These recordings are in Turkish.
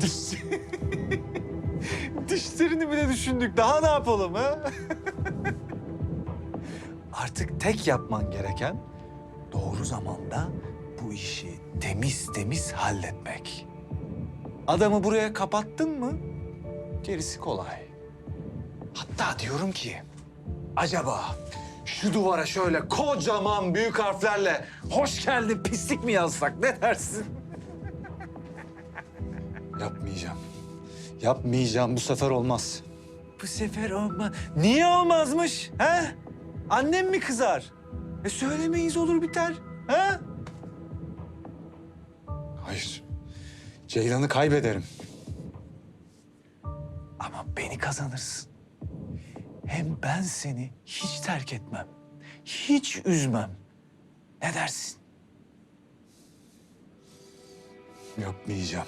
Diş... Dişlerini bile düşündük. Daha ne yapalım ha? Artık tek yapman gereken doğru zamanda bu işi temiz temiz halletmek. Adamı buraya kapattın mı gerisi kolay. Hatta diyorum ki acaba şu duvara şöyle kocaman büyük harflerle hoş geldin pislik mi yazsak ne dersin? Yapmayacağım. Yapmayacağım. Bu sefer olmaz. Bu sefer olmaz. Niye olmazmış? He? Annem mi kızar? E söylemeyiz olur biter. He? Hayır. Ceylan'ı kaybederim. Ama beni kazanırsın. Hem ben seni hiç terk etmem. Hiç üzmem. Ne dersin? Yapmayacağım.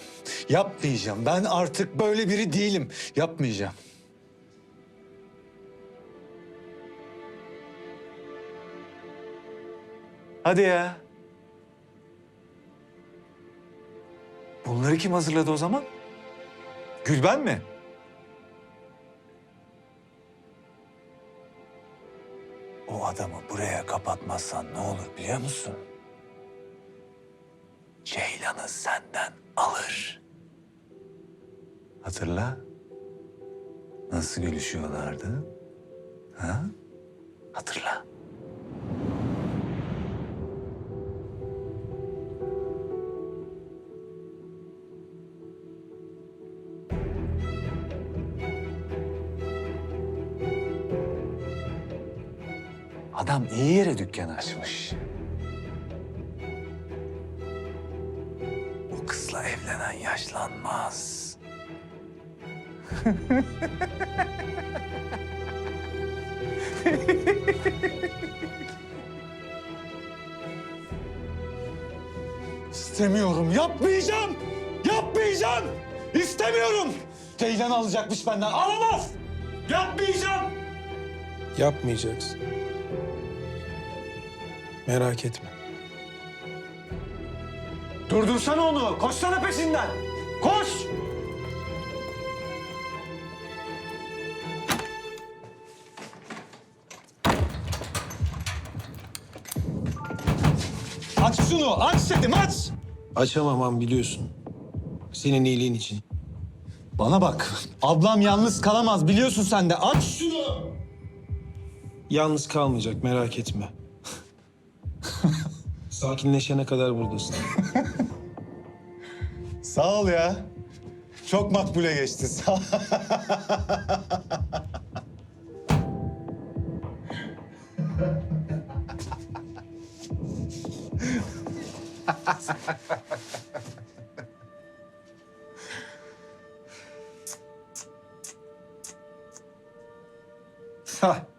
Yapmayacağım. Ben artık böyle biri değilim. Yapmayacağım. Hadi ya. Bunları kim hazırladı o zaman? Gülben mi? O adamı buraya kapatmazsan ne olur biliyor musun? Ceylan'ı senden alır. Hatırla. Nasıl gülüşüyorlardı? Ha? Hatırla. Adam iyi yere dükkan açmış. O kızla evlenen yaşlanmaz. İstemiyorum, yapmayacağım. Yapmayacağım. İstemiyorum. Ceylan alacakmış benden. Alamaz. Yapmayacağım. Yapmayacaksın. Merak etme. Durdursana onu. Koşsana peşinden. Koş. Aç şunu. Aç dedim aç. Açamamam biliyorsun. Senin iyiliğin için. Bana bak. Ablam yalnız kalamaz biliyorsun sen de. Aç şunu. Yalnız kalmayacak merak etme. Sakinleşene kadar buradasın. Sağ ol ya. Çok makbule geçti. Sağ ol. Hah.